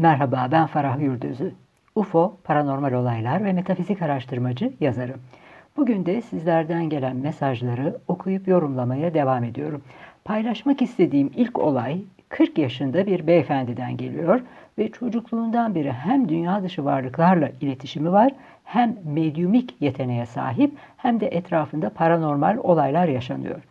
Merhaba, ben Farah Yurdözü. UFO, paranormal olaylar ve metafizik araştırmacı yazarım. Bugün de sizlerden gelen mesajları okuyup yorumlamaya devam ediyorum. Paylaşmak istediğim ilk olay 40 yaşında bir beyefendiden geliyor ve çocukluğundan beri hem dünya dışı varlıklarla iletişimi var, hem medyumik yeteneğe sahip hem de etrafında paranormal olaylar yaşanıyor.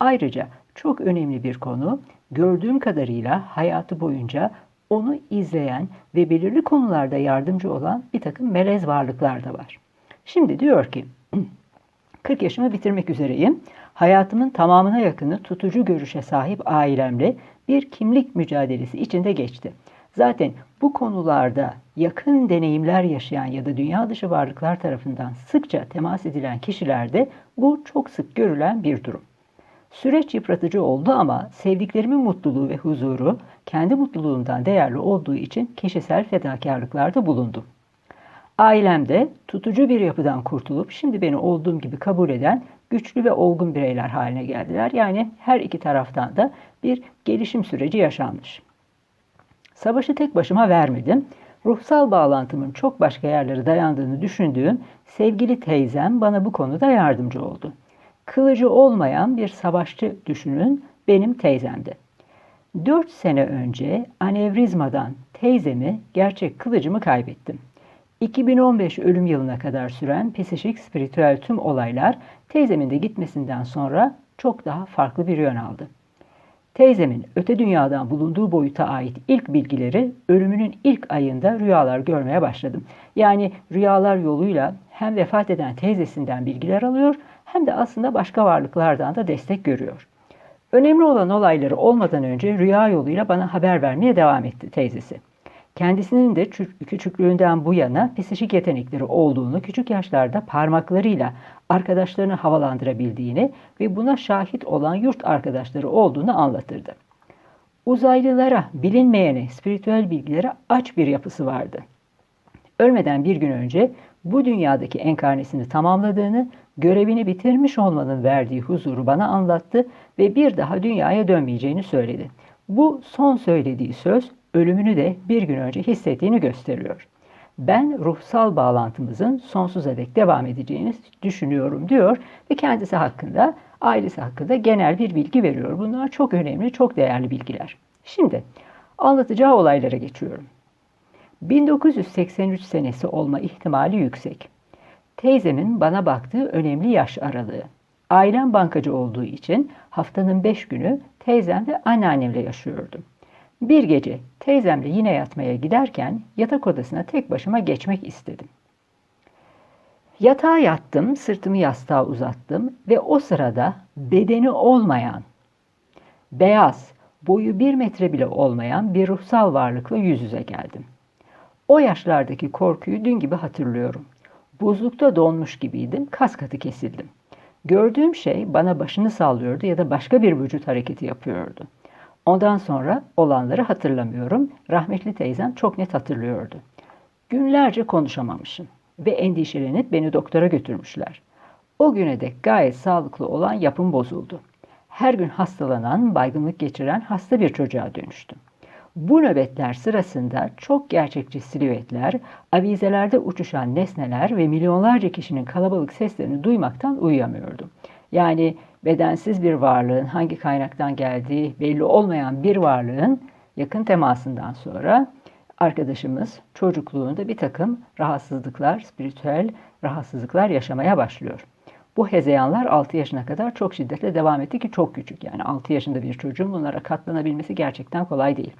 Ayrıca çok önemli bir konu, gördüğüm kadarıyla hayatı boyunca onu izleyen ve belirli konularda yardımcı olan bir takım melez varlıklar da var. Şimdi diyor ki, 40 yaşımı bitirmek üzereyim. Hayatımın tamamına yakını tutucu görüşe sahip ailemle bir kimlik mücadelesi içinde geçti. Zaten bu konularda yakın deneyimler yaşayan ya da dünya dışı varlıklar tarafından sıkça temas edilen kişilerde bu çok sık görülen bir durum. Süreç yıpratıcı oldu ama sevdiklerimin mutluluğu ve huzuru kendi mutluluğumdan değerli olduğu için kişisel fedakarlıklarda bulundum. Ailemde tutucu bir yapıdan kurtulup şimdi beni olduğum gibi kabul eden güçlü ve olgun bireyler haline geldiler. Yani her iki taraftan da bir gelişim süreci yaşanmış. Savaşı tek başıma vermedim. Ruhsal bağlantımın çok başka yerlere dayandığını düşündüğüm sevgili teyzem bana bu konuda yardımcı oldu. Kılıcı olmayan bir savaşçı düşünün benim teyzemdi. Dört sene önce anevrizmadan teyzemi, gerçek kılıcımı kaybettim. 2015 ölüm yılına kadar süren psikik spiritüel tüm olaylar teyzemin de gitmesinden sonra çok daha farklı bir yön aldı. Teyzemin öte dünyadan bulunduğu boyuta ait ilk bilgileri ölümünün ilk ayında rüyalar görmeye başladım. Yani rüyalar yoluyla hem vefat eden teyzesinden bilgiler alıyor hem de aslında başka varlıklardan da destek görüyor. Önemli olan olayları olmadan önce rüya yoluyla bana haber vermeye devam etti teyzesi. Kendisinin de küçüklüğünden bu yana psikik yetenekleri olduğunu, küçük yaşlarda parmaklarıyla arkadaşlarını havalandırabildiğini ve buna şahit olan yurt arkadaşları olduğunu anlatırdı. Uzaylılara, bilinmeyene, spiritüel bilgilere aç bir yapısı vardı. Ölmeden bir gün önce bu dünyadaki enkarnesini tamamladığını, görevini bitirmiş olmanın verdiği huzuru bana anlattı ve bir daha dünyaya dönmeyeceğini söyledi. Bu son söylediği söz ölümünü de bir gün önce hissettiğini gösteriyor. Ben ruhsal bağlantımızın sonsuza dek devam edeceğini düşünüyorum diyor ve kendisi hakkında, ailesi hakkında genel bir bilgi veriyor. Bunlar çok önemli, çok değerli bilgiler. Şimdi anlatacağı olaylara geçiyorum. 1983 senesi olma ihtimali yüksek. Teyzemin bana baktığı önemli yaş aralığı. Ailem bankacı olduğu için haftanın 5 günü teyzem ve anneannemle yaşıyordum. Bir gece teyzemle yine yatmaya giderken yatak odasına tek başıma geçmek istedim. Yatağa yattım, sırtımı yastığa uzattım ve o sırada bedeni olmayan, beyaz, boyu bir metre bile olmayan bir ruhsal varlıkla yüz yüze geldim. O yaşlardaki korkuyu dün gibi hatırlıyorum. Buzlukta donmuş gibiydim, kas katı kesildim. Gördüğüm şey bana başını sallıyordu ya da başka bir vücut hareketi yapıyordu. Ondan sonra olanları hatırlamıyorum. Rahmetli teyzem çok net hatırlıyordu. Günlerce konuşamamışım ve endişelenip beni doktora götürmüşler. O güne dek gayet sağlıklı olan yapım bozuldu. Her gün hastalanan, baygınlık geçiren hasta bir çocuğa dönüştüm. Bu nöbetler sırasında çok gerçekçi silüetler, avizelerde uçuşan nesneler ve milyonlarca kişinin kalabalık seslerini duymaktan uyuyamıyordum. Yani bedensiz bir varlığın hangi kaynaktan geldiği belli olmayan bir varlığın yakın temasından sonra arkadaşımız çocukluğunda bir takım rahatsızlıklar, spiritüel rahatsızlıklar yaşamaya başlıyor. Bu hezeyanlar 6 yaşına kadar çok şiddetle devam etti ki çok küçük. Yani 6 yaşında bir çocuğun bunlara katlanabilmesi gerçekten kolay değil.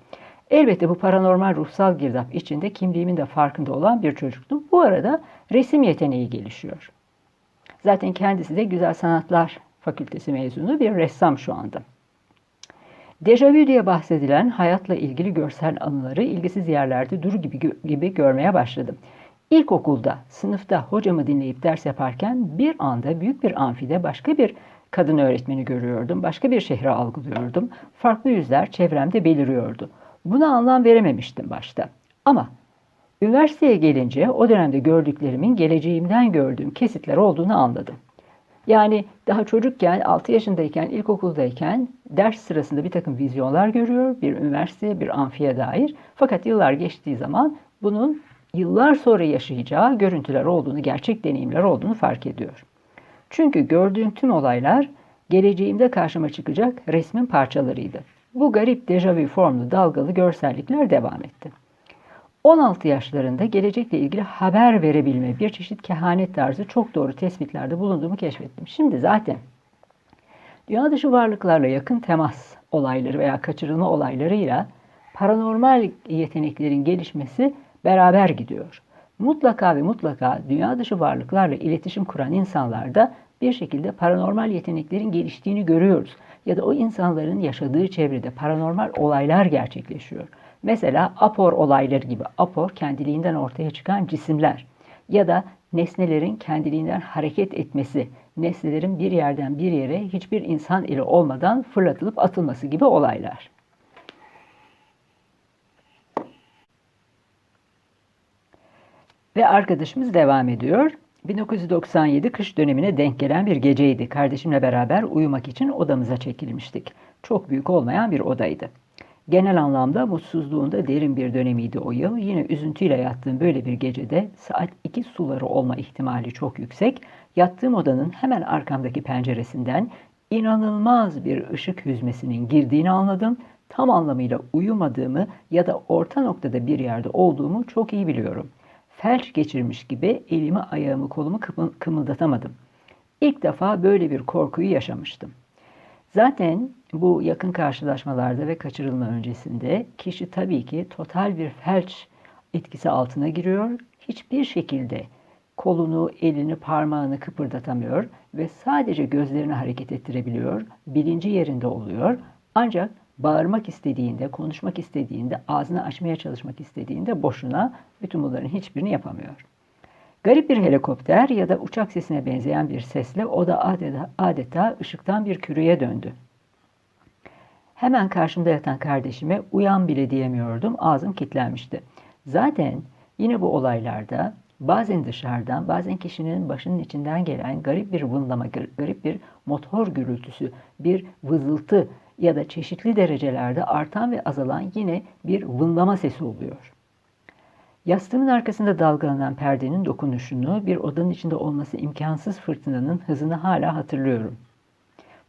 Elbette bu paranormal ruhsal girdap içinde kimliğimin de farkında olan bir çocuktum. Bu arada resim yeteneği gelişiyor. Zaten kendisi de Güzel Sanatlar Fakültesi mezunu bir ressam şu anda. Dejavü diye bahsedilen hayatla ilgili görsel anıları ilgisiz yerlerde dur gibi, gibi görmeye başladım. İlkokulda, sınıfta hocamı dinleyip ders yaparken bir anda büyük bir amfide başka bir kadın öğretmeni görüyordum. Başka bir şehre algılıyordum. Farklı yüzler çevremde beliriyordu. Buna anlam verememiştim başta. Ama üniversiteye gelince o dönemde gördüklerimin geleceğimden gördüğüm kesitler olduğunu anladım. Yani daha çocukken, 6 yaşındayken, ilkokuldayken ders sırasında bir takım vizyonlar görüyor. Bir üniversiteye, bir amfiye dair. Fakat yıllar geçtiği zaman bunun yıllar sonra yaşayacağı görüntüler olduğunu, gerçek deneyimler olduğunu fark ediyor. Çünkü gördüğüm tüm olaylar geleceğimde karşıma çıkacak resmin parçalarıydı. Bu garip dejavu formlu dalgalı görsellikler devam etti. 16 yaşlarında gelecekle ilgili haber verebilme, bir çeşit kehanet tarzı çok doğru tespitlerde bulunduğumu keşfettim. Şimdi zaten dünya dışı varlıklarla yakın temas olayları veya kaçırılma olaylarıyla paranormal yeteneklerin gelişmesi beraber gidiyor. Mutlaka ve mutlaka dünya dışı varlıklarla iletişim kuran insanlarda bir şekilde paranormal yeteneklerin geliştiğini görüyoruz. Ya da o insanların yaşadığı çevrede paranormal olaylar gerçekleşiyor. Mesela apor olayları gibi. Apor kendiliğinden ortaya çıkan cisimler ya da nesnelerin kendiliğinden hareket etmesi, nesnelerin bir yerden bir yere hiçbir insan ile olmadan fırlatılıp atılması gibi olaylar. Ve arkadaşımız devam ediyor. 1997 kış dönemine denk gelen bir geceydi. Kardeşimle beraber uyumak için odamıza çekilmiştik. Çok büyük olmayan bir odaydı. Genel anlamda mutsuzluğunda derin bir dönemiydi o yıl. Yine üzüntüyle yattığım böyle bir gecede saat 2 suları olma ihtimali çok yüksek. Yattığım odanın hemen arkamdaki penceresinden inanılmaz bir ışık hüzmesinin girdiğini anladım. Tam anlamıyla uyumadığımı ya da orta noktada bir yerde olduğumu çok iyi biliyorum. Felç geçirmiş gibi elimi, ayağımı, kolumu kımıldatamadım. İlk defa böyle bir korkuyu yaşamıştım. Zaten bu yakın karşılaşmalarda ve kaçırılma öncesinde kişi tabii ki total bir felç etkisi altına giriyor. Hiçbir şekilde kolunu, elini, parmağını kıpırdatamıyor ve sadece gözlerini hareket ettirebiliyor. Bilinci yerinde oluyor. Ancak bağırmak istediğinde, konuşmak istediğinde, ağzını açmaya çalışmak istediğinde boşuna bütün bunların hiçbirini yapamıyor. Garip bir helikopter ya da uçak sesine benzeyen bir sesle o da adeta, adeta ışıktan bir küreye döndü. Hemen karşımda yatan kardeşime uyan bile diyemiyordum. Ağzım kilitlenmişti. Zaten yine bu olaylarda bazen dışarıdan bazen kişinin başının içinden gelen garip bir vınlama, garip bir motor gürültüsü, bir vızıltı ya da çeşitli derecelerde artan ve azalan yine bir vınlama sesi oluyor. Yastığımın arkasında dalgalanan perdenin dokunuşunu, bir odanın içinde olması imkansız fırtınanın hızını hala hatırlıyorum.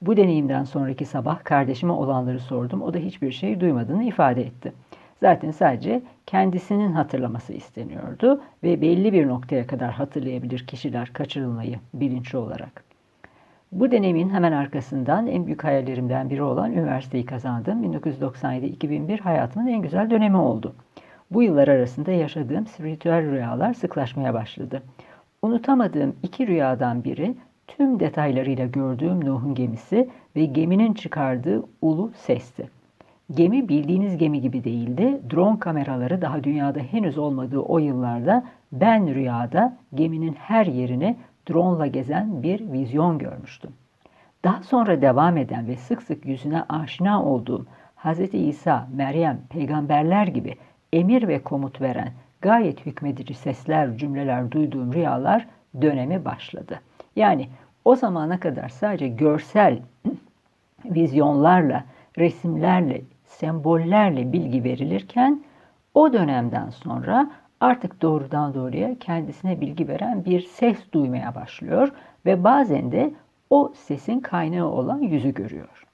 Bu deneyimden sonraki sabah kardeşime olanları sordum. O da hiçbir şey duymadığını ifade etti. Zaten sadece kendisinin hatırlaması isteniyordu ve belli bir noktaya kadar hatırlayabilir kişiler kaçırılmayı bilinçli olarak. Bu deneyimin hemen arkasından en büyük hayallerimden biri olan üniversiteyi kazandım. 1997-2001 hayatımın en güzel dönemi oldu. Bu yıllar arasında yaşadığım spiritüel rüyalar sıklaşmaya başladı. Unutamadığım iki rüyadan biri tüm detaylarıyla gördüğüm Nuh'un gemisi ve geminin çıkardığı ulu sesti. Gemi bildiğiniz gemi gibi değildi. Drone kameraları daha dünyada henüz olmadığı o yıllarda ben rüyada geminin her yerini drone ile gezen bir vizyon görmüştüm. Daha sonra devam eden ve sık sık yüzüne aşina olduğum Hz. İsa, Meryem, peygamberler gibi emir ve komut veren gayet hükmedici sesler, cümleler duyduğum rüyalar dönemi başladı. Yani o zamana kadar sadece görsel vizyonlarla, resimlerle, sembollerle bilgi verilirken o dönemden sonra artık doğrudan doğruya kendisine bilgi veren bir ses duymaya başlıyor ve bazen de o sesin kaynağı olan yüzü görüyor.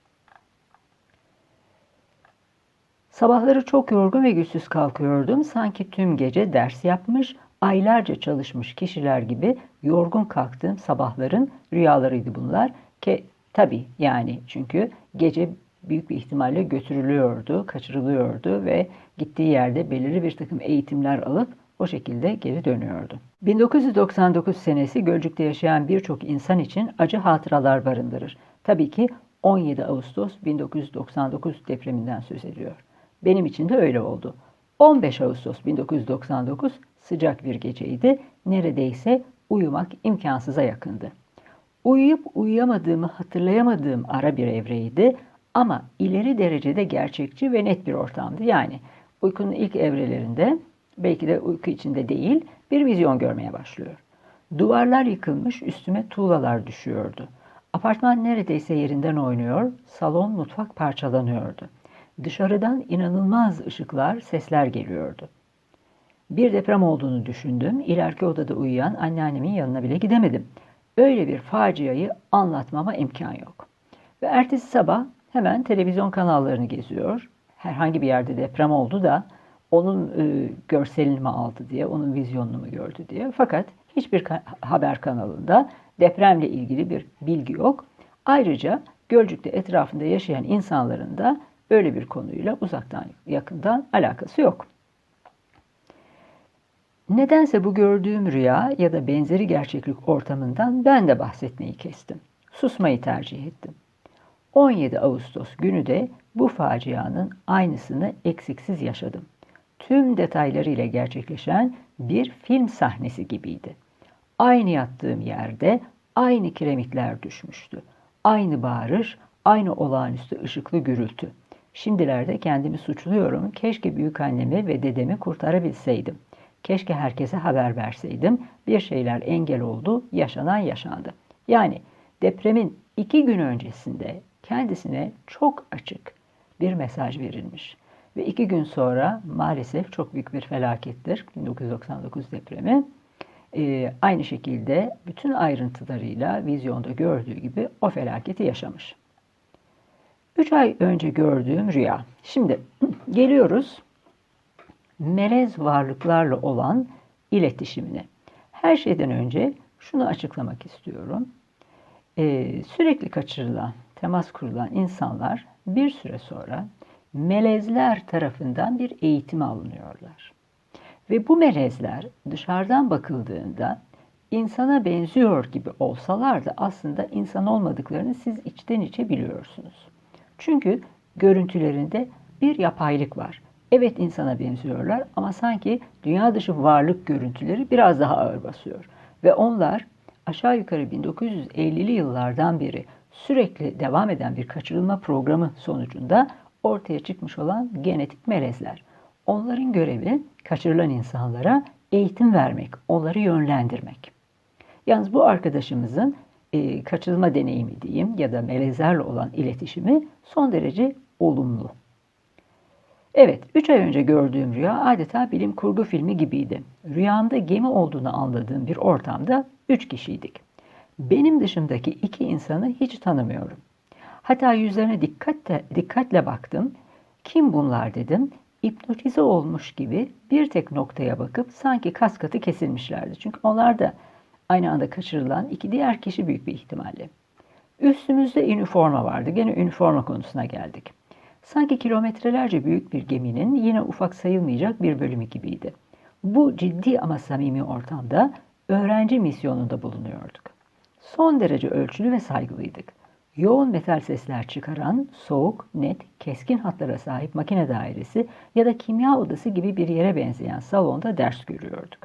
Sabahları çok yorgun ve güçsüz kalkıyordum. Sanki tüm gece ders yapmış, aylarca çalışmış kişiler gibi yorgun kalktığım sabahların rüyalarıydı bunlar. Ki tabii yani çünkü gece büyük bir ihtimalle götürülüyordu, kaçırılıyordu ve gittiği yerde belirli bir takım eğitimler alıp o şekilde geri dönüyordu. 1999 senesi Gölcük'te yaşayan birçok insan için acı hatıralar barındırır. Tabii ki 17 Ağustos 1999 depreminden söz ediyor. Benim için de öyle oldu. 15 Ağustos 1999 sıcak bir geceydi. Neredeyse uyumak imkansıza yakındı. Uyuyup uyuyamadığımı hatırlayamadığım ara bir evreydi ama ileri derecede gerçekçi ve net bir ortamdı. Yani uykunun ilk evrelerinde belki de uyku içinde değil bir vizyon görmeye başlıyor. Duvarlar yıkılmış, üstüme tuğlalar düşüyordu. Apartman neredeyse yerinden oynuyor, salon mutfak parçalanıyordu. Dışarıdan inanılmaz ışıklar, sesler geliyordu. Bir deprem olduğunu düşündüm. İleriki odada uyuyan anneannemin yanına bile gidemedim. Öyle bir faciayı anlatmama imkan yok. Ve ertesi sabah hemen televizyon kanallarını geziyor. Herhangi bir yerde deprem oldu da onun e, görselini mi aldı diye, onun vizyonunu mu gördü diye. Fakat hiçbir ka- haber kanalında depremle ilgili bir bilgi yok. Ayrıca Gölcük'te etrafında yaşayan insanların da böyle bir konuyla uzaktan yakından alakası yok. Nedense bu gördüğüm rüya ya da benzeri gerçeklik ortamından ben de bahsetmeyi kestim. Susmayı tercih ettim. 17 Ağustos günü de bu facianın aynısını eksiksiz yaşadım. Tüm detaylarıyla gerçekleşen bir film sahnesi gibiydi. Aynı yattığım yerde aynı kiremitler düşmüştü. Aynı bağırış, aynı olağanüstü ışıklı gürültü. Şimdilerde kendimi suçluyorum. Keşke büyük annemi ve dedemi kurtarabilseydim. Keşke herkese haber verseydim. Bir şeyler engel oldu, yaşanan yaşandı. Yani depremin iki gün öncesinde kendisine çok açık bir mesaj verilmiş. Ve iki gün sonra maalesef çok büyük bir felakettir 1999 depremi. Ee, aynı şekilde bütün ayrıntılarıyla vizyonda gördüğü gibi o felaketi yaşamış. Üç ay önce gördüğüm rüya. Şimdi geliyoruz melez varlıklarla olan iletişimine. Her şeyden önce şunu açıklamak istiyorum. Ee, sürekli kaçırılan, temas kurulan insanlar bir süre sonra melezler tarafından bir eğitime alınıyorlar. Ve bu melezler dışarıdan bakıldığında insana benziyor gibi olsalar da aslında insan olmadıklarını siz içten içe biliyorsunuz. Çünkü görüntülerinde bir yapaylık var. Evet insana benziyorlar ama sanki dünya dışı varlık görüntüleri biraz daha ağır basıyor. Ve onlar aşağı yukarı 1950'li yıllardan beri sürekli devam eden bir kaçırılma programı sonucunda ortaya çıkmış olan genetik melezler. Onların görevi kaçırılan insanlara eğitim vermek, onları yönlendirmek. Yalnız bu arkadaşımızın e, kaçırılma deneyimi diyeyim ya da melezlerle olan iletişimi son derece olumlu. Evet, 3 ay önce gördüğüm rüya adeta bilim kurgu filmi gibiydi. Rüyamda gemi olduğunu anladığım bir ortamda 3 kişiydik. Benim dışımdaki iki insanı hiç tanımıyorum. Hatta yüzlerine dikkatle, dikkatle baktım. Kim bunlar dedim. İpnotize olmuş gibi bir tek noktaya bakıp sanki kas katı kesilmişlerdi. Çünkü onlar da aynı anda kaçırılan iki diğer kişi büyük bir ihtimalle. Üstümüzde üniforma vardı. Gene üniforma konusuna geldik. Sanki kilometrelerce büyük bir geminin yine ufak sayılmayacak bir bölümü gibiydi. Bu ciddi ama samimi ortamda öğrenci misyonunda bulunuyorduk. Son derece ölçülü ve saygılıydık. Yoğun metal sesler çıkaran, soğuk, net, keskin hatlara sahip makine dairesi ya da kimya odası gibi bir yere benzeyen salonda ders görüyorduk.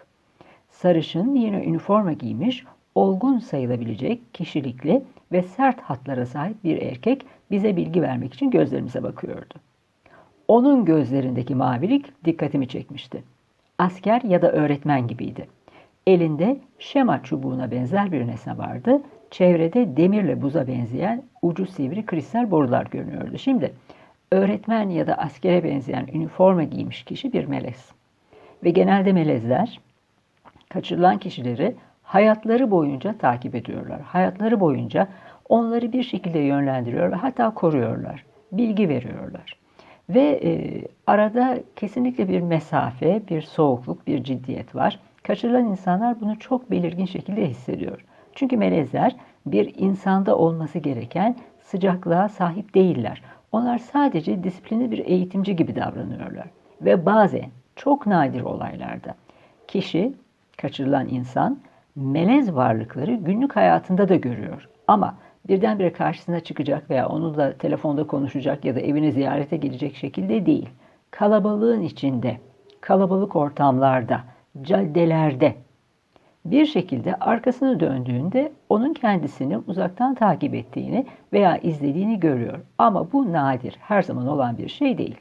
Sarışın yine üniforma giymiş, olgun sayılabilecek kişilikli ve sert hatlara sahip bir erkek bize bilgi vermek için gözlerimize bakıyordu. Onun gözlerindeki mavilik dikkatimi çekmişti. Asker ya da öğretmen gibiydi. Elinde şema çubuğuna benzer bir nesne vardı. Çevrede demirle buza benzeyen ucu sivri kristal borular görünüyordu. Şimdi öğretmen ya da askere benzeyen üniforma giymiş kişi bir melez. Ve genelde melezler kaçırılan kişileri hayatları boyunca takip ediyorlar. Hayatları boyunca onları bir şekilde yönlendiriyor ve hatta koruyorlar. Bilgi veriyorlar. Ve e, arada kesinlikle bir mesafe, bir soğukluk, bir ciddiyet var. Kaçırılan insanlar bunu çok belirgin şekilde hissediyor. Çünkü melezler bir insanda olması gereken sıcaklığa sahip değiller. Onlar sadece disiplinli bir eğitimci gibi davranıyorlar. Ve bazen çok nadir olaylarda kişi, kaçırılan insan melez varlıkları günlük hayatında da görüyor. Ama birdenbire karşısına çıkacak veya onunla telefonda konuşacak ya da evine ziyarete gelecek şekilde değil. Kalabalığın içinde, kalabalık ortamlarda, caddelerde bir şekilde arkasını döndüğünde onun kendisini uzaktan takip ettiğini veya izlediğini görüyor. Ama bu nadir, her zaman olan bir şey değil.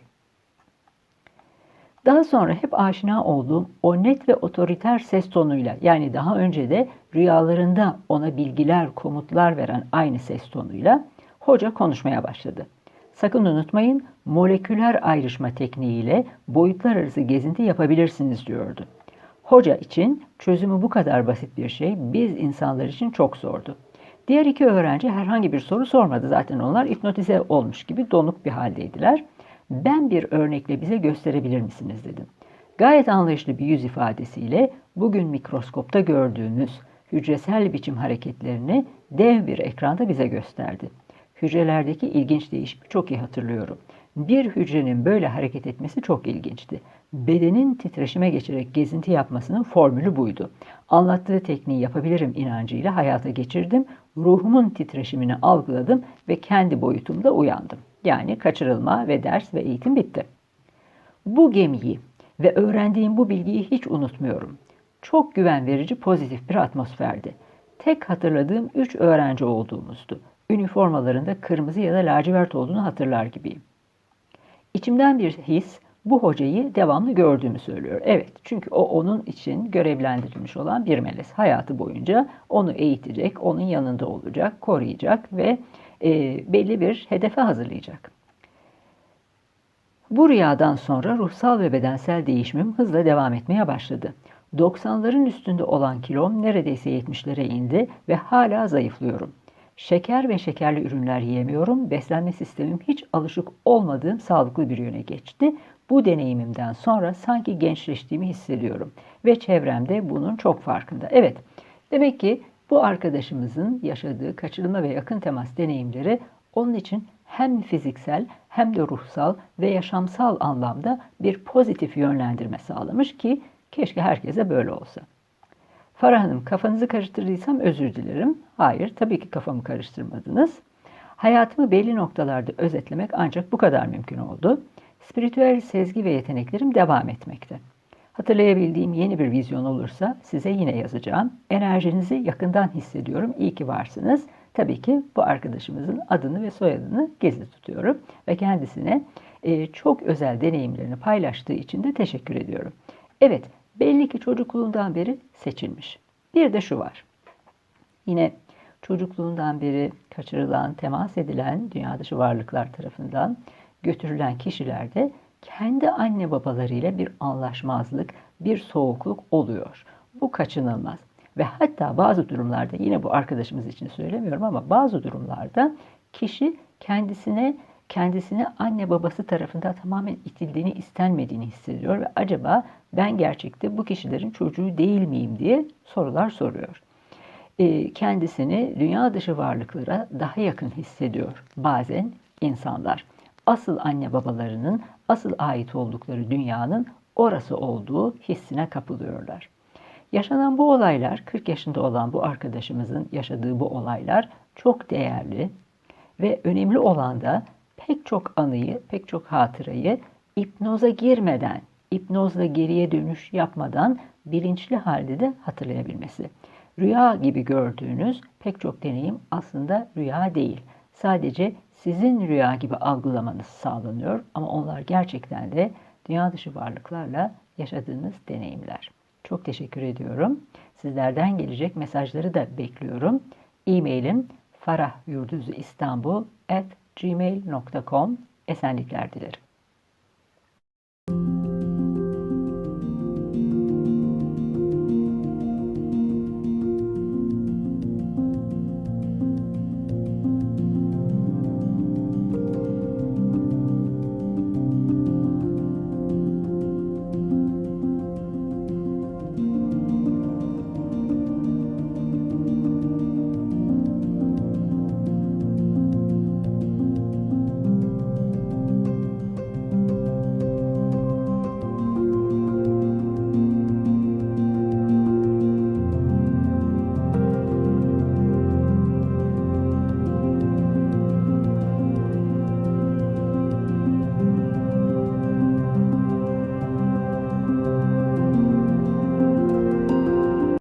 Daha sonra hep aşina olduğum o net ve otoriter ses tonuyla yani daha önce de rüyalarında ona bilgiler, komutlar veren aynı ses tonuyla hoca konuşmaya başladı. Sakın unutmayın moleküler ayrışma tekniğiyle boyutlar arası gezinti yapabilirsiniz diyordu. Hoca için çözümü bu kadar basit bir şey biz insanlar için çok zordu. Diğer iki öğrenci herhangi bir soru sormadı. Zaten onlar hipnotize olmuş gibi donuk bir haldeydiler. Ben bir örnekle bize gösterebilir misiniz dedim. Gayet anlayışlı bir yüz ifadesiyle bugün mikroskopta gördüğünüz hücresel biçim hareketlerini dev bir ekranda bize gösterdi. Hücrelerdeki ilginç değişimi çok iyi hatırlıyorum. Bir hücrenin böyle hareket etmesi çok ilginçti. Bedenin titreşime geçerek gezinti yapmasının formülü buydu. Anlattığı tekniği yapabilirim inancıyla hayata geçirdim. Ruhumun titreşimini algıladım ve kendi boyutumda uyandım. Yani kaçırılma ve ders ve eğitim bitti. Bu gemiyi ve öğrendiğim bu bilgiyi hiç unutmuyorum. Çok güven verici pozitif bir atmosferdi. Tek hatırladığım üç öğrenci olduğumuzdu. Üniformalarında kırmızı ya da lacivert olduğunu hatırlar gibiyim. İçimden bir his bu hocayı devamlı gördüğümü söylüyor. Evet çünkü o onun için görevlendirilmiş olan bir melez. Hayatı boyunca onu eğitecek, onun yanında olacak, koruyacak ve e, belli bir hedefe hazırlayacak. Bu rüyadan sonra ruhsal ve bedensel değişimim hızla devam etmeye başladı. 90'ların üstünde olan kilom neredeyse 70'lere indi ve hala zayıflıyorum. Şeker ve şekerli ürünler yiyemiyorum. Beslenme sistemim hiç alışık olmadığım sağlıklı bir yöne geçti. Bu deneyimimden sonra sanki gençleştiğimi hissediyorum ve çevremde bunun çok farkında. Evet, demek ki bu arkadaşımızın yaşadığı kaçırılma ve yakın temas deneyimleri onun için hem fiziksel hem de ruhsal ve yaşamsal anlamda bir pozitif yönlendirme sağlamış ki keşke herkese böyle olsa. Farah Hanım kafanızı karıştırdıysam özür dilerim. Hayır tabii ki kafamı karıştırmadınız. Hayatımı belli noktalarda özetlemek ancak bu kadar mümkün oldu. Spiritüel sezgi ve yeteneklerim devam etmekte. Hatırlayabildiğim yeni bir vizyon olursa size yine yazacağım. Enerjinizi yakından hissediyorum. İyi ki varsınız. Tabii ki bu arkadaşımızın adını ve soyadını gizli tutuyorum ve kendisine çok özel deneyimlerini paylaştığı için de teşekkür ediyorum. Evet, belli ki çocukluğundan beri seçilmiş. Bir de şu var. Yine çocukluğundan beri kaçırılan, temas edilen dünya dışı varlıklar tarafından götürülen kişilerde kendi anne babalarıyla bir anlaşmazlık, bir soğukluk oluyor. Bu kaçınılmaz. Ve hatta bazı durumlarda yine bu arkadaşımız için söylemiyorum ama bazı durumlarda kişi kendisine kendisini anne babası tarafından tamamen itildiğini, istenmediğini hissediyor ve acaba ben gerçekte bu kişilerin çocuğu değil miyim diye sorular soruyor. E, kendisini dünya dışı varlıklara daha yakın hissediyor bazen insanlar. Asıl anne babalarının asıl ait oldukları dünyanın orası olduğu hissine kapılıyorlar. Yaşanan bu olaylar, 40 yaşında olan bu arkadaşımızın yaşadığı bu olaylar çok değerli ve önemli olan da pek çok anıyı, pek çok hatırayı hipnoza girmeden, hipnozla geriye dönüş yapmadan bilinçli halde de hatırlayabilmesi. Rüya gibi gördüğünüz pek çok deneyim aslında rüya değil. Sadece sizin rüya gibi algılamanız sağlanıyor ama onlar gerçekten de dünya dışı varlıklarla yaşadığınız deneyimler. Çok teşekkür ediyorum. Sizlerden gelecek mesajları da bekliyorum. E-mailim farahyurduzuistanbul at gmail.com Esenlikler dilerim.